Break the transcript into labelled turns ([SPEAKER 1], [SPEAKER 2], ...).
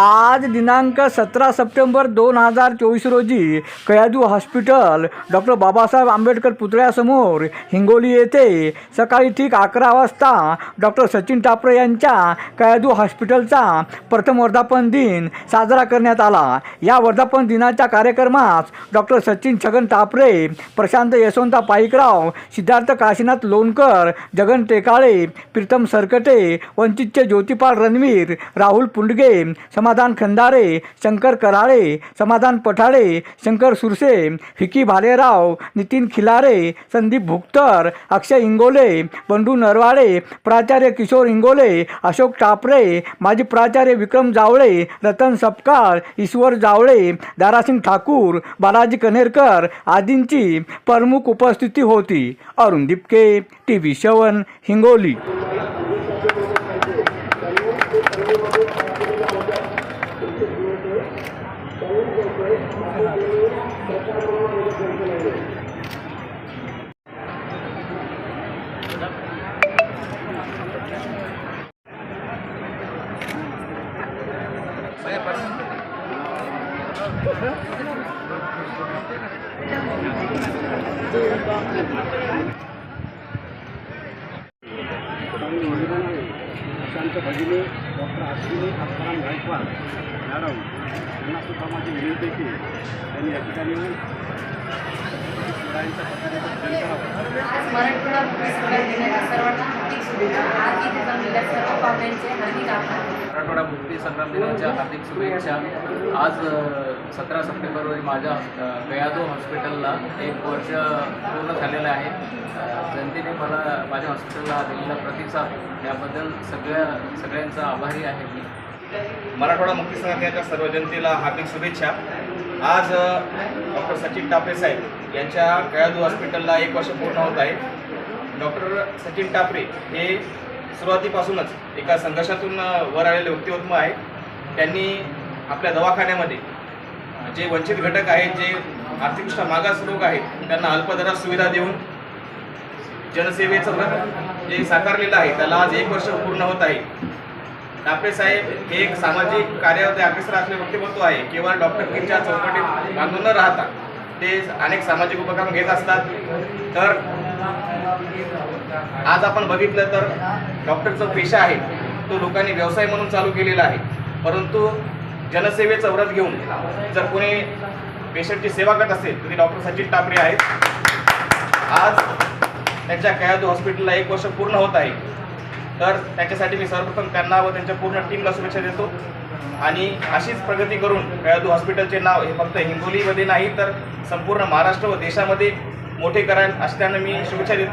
[SPEAKER 1] आज दिनांक सतरा सप्टेंबर दोन हजार चोवीस रोजी कयादू हॉस्पिटल डॉक्टर बाबासाहेब आंबेडकर पुतळ्यासमोर हिंगोली येथे सकाळी ठीक अकरा वाजता डॉक्टर सचिन टापरे यांच्या कयादू हॉस्पिटलचा प्रथम वर्धापन दिन साजरा करण्यात आला. या वर्धापन दिनाच्या कार्यक्रमास डॉक्टर सचिन छगन टापरे प्रशांत यशवंता पाईकराव सिद्धार्थ काशीनाथ लोणकर जगन टेकाळे प्रीतम सरकटे वंचितचे ज्योतिपाल रणवीर राहुल पुंडगे समाधान खंदारे शंकर कराळे समाधान पठाळे शंकर सुरसे फिकी भालेराव नितीन खिलारे संदीप भुक्तर अक्षय इंगोले बंडू नरवाडे प्राचार्य किशोर इंगोले अशोक टापरे माजी प्राचार्य विक्रम जावळे रतन सपकाळ ईश्वर जावळे दारासिंग ठाकूर बालाजी कनेरकर आदींची प्रमुख उपस्थिती होती. अरुण दिपके टी व्ही शवन हिंगोली.
[SPEAKER 2] शांत भगिनी डॉक्टर अश्विनी आत्माराम गायकवाड मॅडम यांना सुद्धा माझी विनंती की त्यांनी या ठिकाणी
[SPEAKER 3] सर्व पाहुण्यांचे हार्दिक आभार.
[SPEAKER 4] मराठवाडा मुक्ती संग्राम दिनाच्या हार्दिक शुभेच्छा. आज सतरा सप्टेंबर रोजी माझ्या गयादो हॉस्पिटलला एक वर्ष पूर्ण झालेलं आहे. जनतेने मला माझ्या हॉस्पिटलला दिलेला प्रतिसाद याबद्दल सगळ्या सगळ्यांचा आभारी आहे मी.
[SPEAKER 5] मराठवाडा मुक्ती संघटनेच्या सर्व जनतेला हार्दिक शुभेच्छा. आज डॉक्टर सचिन टापरे साहेब यांच्या कयादू हॉस्पिटलला एक वर्ष पूर्ण होत आहे. डॉक्टर सचिन टापरे हे सुरुवातीपासूनच एका संघर्षातून वर आलेले व्यक्तिमत्व आहे. त्यांनी आपल्या दवाखान्यामध्ये जे वंचित घटक आहेत जे आर्थिकदृष्ट्या मागास लोक आहेत त्यांना अल्पदरात सुविधा देऊन जनसेवेचं व्रत जे साकारलेलं आहे त्याला आज एक वर्ष पूर्ण होत आहे. टापरे साहेब हे एक सामाजिक कार्यामध्ये अग्रेसर असलेले व्यक्तिमत्व आहे. केवळ डॉक्टर किंच्या चौकटीत बांधून न राहता ते अनेक सामाजिक उपक्रम घेत असतात. तर आज आपण बघितलं तर डॉक्टरचा पेशा आहे. तो लोकांनी व्यवसाय म्हणून चालू केलेला आहे. परंतु जनसेवेचं व्रत घेऊन जर कोणी पेशंटची सेवा करत असेल तर ते डॉक्टर सचिन टापरे आहेत. आज त्यांच्या कयादू हॉस्पिटलला एक वर्ष पूर्ण होत आहे. तर त्याच्यासाठी मी सर्वप्रथम त्यांना व त्यांच्या पूर्ण टीमला शुभेच्छा देतो. आणि अशीच प्रगती करून कयादू हॉस्पिटलचे नाव हे फक्त हिंगोलीमध्ये नाही तर संपूर्ण महाराष्ट्र व देशामध्ये मोठे करायला अशी त्यांना मी शुभेच्छा देतो.